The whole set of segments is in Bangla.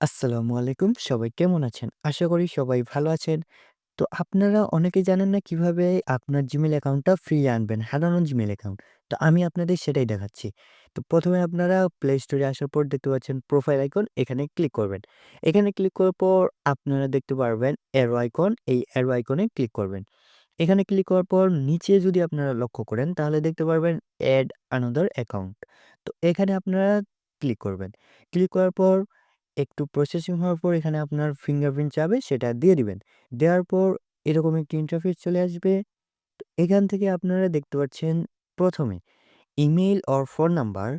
আসসালামু আলাইকুম। সবাই কেমন আছেন? আশা করি সবাই ভালো আছেন। তো আপনারা অনেকেই জানেন না কীভাবে আপনার Gmail অ্যাকাউন্টটা ফিরিয়ে আনবেন, হারানো Gmail অ্যাকাউন্ট। তো আমি আপনাদের সেটাই দেখাচ্ছি। তো ১ম এ আপনারা Store এ আসার পর দেখতে পাচ্ছেন প্রোফাইল আইকন, এখানে ক্লিক করবেন। এখানে ক্লিক করার পর আপনারা দেখতে পারবেন অ্যারো আইকন, এই অ্যারো আইকনে ক্লিক করবেন। এখানে ক্লিক করার পর নিচে যদি আপনারা লক্ষ্য করেন তাহলে দেখতে পারবেন অ্যাড আনাদার অ্যাকাউন্ট। তো এখানে আপনারা ক্লিক করবেন। ক্লিক করার পর একটু প্রসেসিং হওয়ার পর এখানে আপনার ফিঙ্গারপ্রিন্ট চাবে, সেটা দিয়ে দিবেন। দেওয়ার পর এরকম একটি ইন্টারফেস চলে আসবে। এখান থেকে আপনারা দেখতে পাচ্ছেন ১ম এ ইমেইল অর ফোন নাম্বার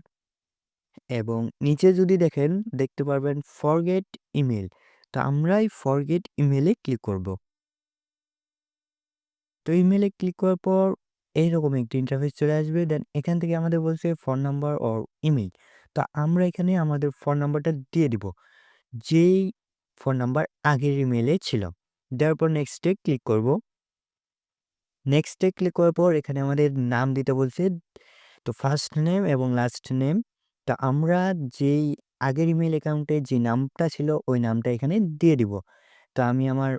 এবং নিচে যদি দেখেন, দেখতে পারবেন ফরগেট ইমেইল। তো আমরা এই ফরগেট ইমেইলে ক্লিক করব। তো ইমেইলে ক্লিক করার পর এইরকম একটি ইন্টারফেস চলে আসবে। দেন এখান থেকে আমাদের বলছে ফোন নাম্বার অর ইমেইল। তো আমরা এখানে আমাদের ফোন নাম্বারটা দিয়ে দিব। যেই ফোন নাম্বার আগের ইমেলে ছিল। দেওয়ার পর নেক্সট ক্লিক করব। নেক্সট ক্লিক করার পর এখানে আমাদের নাম দিতে বলছে। তো ফার্স্ট নেম এবং লাস্ট নেম। তো আমরা যেই আগের ইমেল অ্যাকাউন্টে যে নামটা ছিল, ওই নামটা এখানে দিয়ে দিব। তো আমি আমার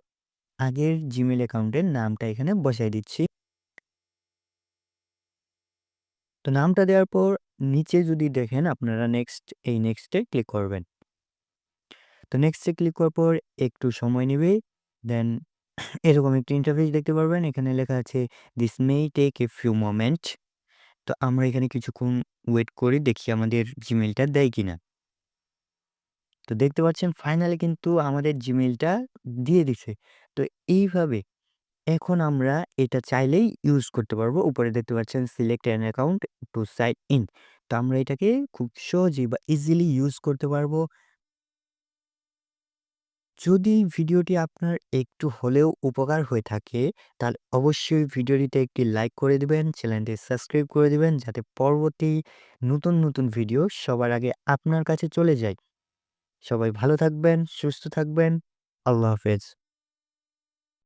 আগের জিমেল অ্যাকাউন্টের নামটা এখানে বসায় দিচ্ছি। তো নামটা দেওয়ার পর নিচে যদি দেখেন, আপনারা নেক্সট এই নেক্সট ক্লিক করবেন। তো নেক্সট ক্লিক করার পর একটু সময় নিবে। দেন এরকম একটি ইন্টারফেস দেখতে পারবেন। এখানে লেখা আছে this may take a few moment. তো আমরা এখানে কিছুক্ষণ ওয়েট করি, দেখি আমাদের জিমেলটা দেয় কিনা। তো দেখতে পাচ্ছেন ফাইনালি কিন্তু আমাদের জিমেলটা দিয়ে দিছে। তো এইভাবে এখন আমরা এটা চাইলেই ইউজ করতে পারব। উপরে দেখতে পাচ্ছেন select an account to sign in. তো আমরা এটাকে খুব সহজেই বা ইজিলি ইউজ করতে পারব। যদি ভিডিওটি আপনার একটু হলেও উপকার হয়ে থাকে তাহলে অবশ্যই ভিডিওটিতে একটি লাইক করে দিবেন, চ্যানেলটি সাবস্ক্রাইব করে দিবেন যাতে পরবর্তী নতুন, নতুন ভিডিও সবার আগে আপনার কাছে চলে যায়। সবাই ভালো থাকবেন, সুস্থ থাকবেন। আল্লাহ হাফেজ।